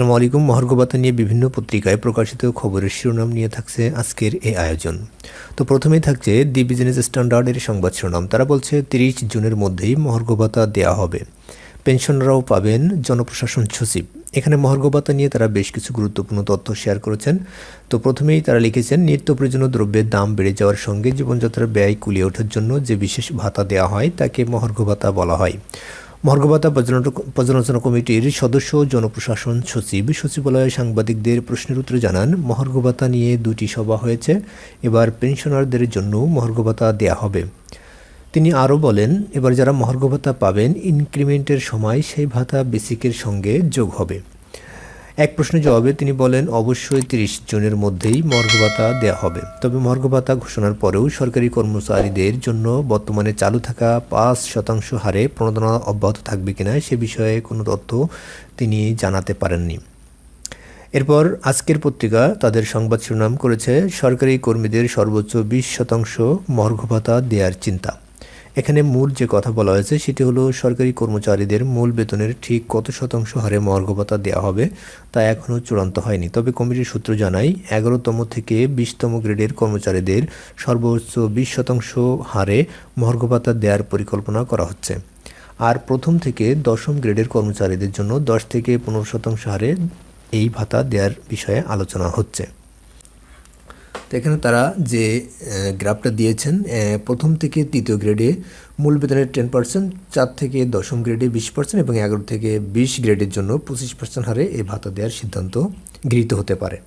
আসসালামু আলাইকুম মহার্ঘভাতা নিয়ে বিভিন্ন পত্রিকায় প্রকাশিত খবরের শিরোনাম নিয়ে থাকছে আজকের এই আয়োজন। তো প্রথমেই থাকছে দি বিজনেস স্ট্যান্ডার্ডের সংবাদ শিরোনাম। তারা বলছে, তিরিশ জুনের মধ্যেই মহার্ঘভাতা দেওয়া হবে। পেনশনরাও পাবেন জনপ্রশাসন সচিব। এখানে মহার্ঘভাতা নিয়ে তারা বেশ কিছু গুরুত্বপূর্ণ তথ্য শেয়ার করেছেন। তো প্রথমেই তারা লিখেছেন, নিত্য প্রয়োজনীয় দ্রব্যের দাম বেড়ে যাওয়ার সঙ্গে জীবনযাত্রার ব্যয় কুলিয়ে ওঠার জন্য যে বিশেষ ভাতা দেওয়া হয়, তাকে মহার্ঘভাতা বলা হয়। মর্গভাতা পর্যালোচনা কমিটির সদস্য, জনপ্রশাসন সচিব, সচিবালয়ে সাংবাদিকদের প্রশ্নের উত্তরে জানান মহর্গভাতা নিয়ে দুটি সভা হয়েছে। এবার পেনশনারদের জন্য মহর্গভাতা দেয়া হবে। তিনি আরও বলেন, এবার যারা মহর্গভাতা পাবেন, ইনক্রিমেন্টের সময় সেই ভাতা বেসিকের সঙ্গে যোগ হবে। এক প্রশ্নের জবাবে তিনি বলেন, অবশ্যই তিরিশ জনের মধ্যেই মর্গ ভাতা দেওয়া হবে। তবে মর্গ ভাতা ঘোষণার পরেও সরকারি কর্মচারীদের জন্য বর্তমানে চালু থাকা পাঁচ শতাংশ হারে প্রণোদনা অব্যাহত থাকবে কিনা সে বিষয়ে কোনো তথ্য তিনি জানাতে পারেননি। এরপর আজকের পত্রিকা তাদের সংবাদ শিরোনাম করেছে, সরকারি কর্মীদের সর্বোচ্চ বিশ শতাংশ মর্গ ভাতা দেওয়ার চিন্তা। এখানে মূল যে কথা বলা হয়েছে, সেটি হলো সরকারি কর্মচারীদের মূল বেতনের ঠিক কত শতাংশ হারে মর্গভাতা দেওয়া হবে, তা এখনও চূড়ান্ত হয়নি। তবে কমিটির সূত্র জানায়, এগারোতম থেকে বিশতম গ্রেডের কর্মচারীদের সর্বোচ্চ বিশ শতাংশ হারে মর্গভাতা দেওয়ার পরিকল্পনা করা হচ্ছে। আর প্রথম থেকে দশম গ্রেডের কর্মচারীদের জন্য দশ থেকে পনেরো শতাংশ হারে এই ভাতা দেওয়ার বিষয়ে আলোচনা হচ্ছে। তো এখানে তারা যে গ্রাফটা দিয়েছেন প্রথম থেকে তৃতীয় গ্রেডে মূল বেতনের টেন পার্সেন্ট চার থেকে দশম গ্রেডে বিশ পার্সেন্ট এবং এগারো থেকে বিশ গ্রেডের জন্য পঁচিশ পার্সেন্ট হারে এই ভাতা দেওয়ার সিদ্ধান্ত গৃহীত হতে পারে।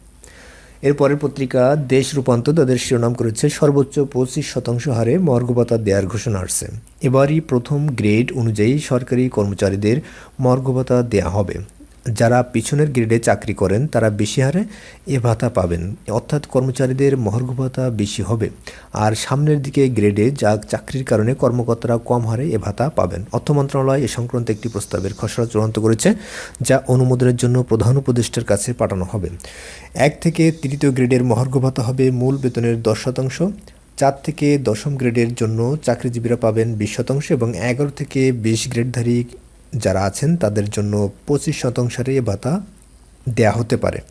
এরপরের পত্রিকা, দেশ রূপান্তর, তাদের শিরোনাম করেছে, সর্বোচ্চ পঁচিশ শতাংশ হারে মর্গভাতা দেওয়ার ঘোষণা আসছে। এবারই প্রথম গ্রেড অনুযায়ী সরকারি কর্মচারীদের মর্গভাতা দেওয়া হবে। যারা পিছনের গ্রেডে চাকরি করেন, তারা বেশি হারে এ ভাতা পাবেন। অর্থাৎ কর্মচারীদের মহর্ঘ ভাতা বেশি হবে। আর সামনের দিকে গ্রেডে যা চাকরির কারণে কর্মকর্তারা কম হারে এ ভাতা পাবেন। অর্থ মন্ত্রণালয় এ সংক্রান্ত একটি প্রস্তাবের খসড়া চূড়ান্ত করেছে, যা অনুমোদনের জন্য প্রধান উপদেষ্টার কাছে পাঠানো হবে। এক থেকে তৃতীয় গ্রেডের মহর্ঘ ভাতা হবে মূল বেতনের দশ শতাংশ। চার থেকে দশম গ্রেডের জন্য চাকরিজীবীরা পাবেন বিশ শতাংশ এবং এগারো থেকে বিশ গ্রেডধারী যারা আছেন, তাদের জন্য পঁচিশ শতাংশের এ ভাতা দেয়া হতে পারে।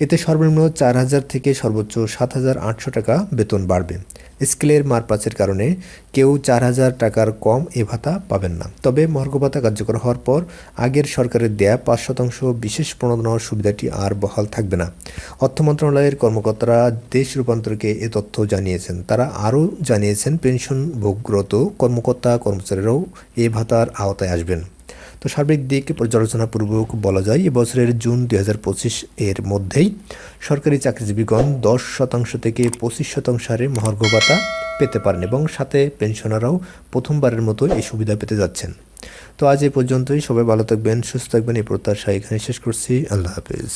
এতে সর্বনিম্ন চার হাজার থেকে সর্বোচ্চ সাত হাজার আটশো টাকা বেতন বাড়বে। স্কেলের মারপাচের কারণে কেউ চার হাজার টাকার কম এ ভাতা পাবেন না। তবে মর্গ ভাতা কার্যকর হওয়ার পর আগের সরকারের দেয়া পাঁচ শতাংশ বিশেষ প্রণোদনার সুবিধাটি আর বহাল থাকবে না। অর্থ মন্ত্রণালয়ের কর্মকর্তারা দেশ রূপান্তরকে এ তথ্য জানিয়েছেন। তারা আরও জানিয়েছেন পেনশন ভোগরত কর্মকর্তা কর্মচারীরাও এ ভাতার আওতায় আসবেন। তো সার্বিক দিক পর্যালোচনাপূর্বক বলা যায় এবছরের জুন দু হাজার পঁচিশ এর মধ্যেই সরকারি চাকরিজীবীগণ দশ শতাংশ থেকে পঁচিশ শতাংশ হারে মহার্ঘ ভাতা পেতে পারেন এবং সাথে পেনশনাররাও প্রথমবারের মতো এই সুবিধা পেতে যাচ্ছেন। তো আজ এ পর্যন্তই। সবাই ভালো থাকবেন, সুস্থ থাকবেন। এই প্রত্যাশা এখানে শেষ করছি। আল্লাহ হাফিজ।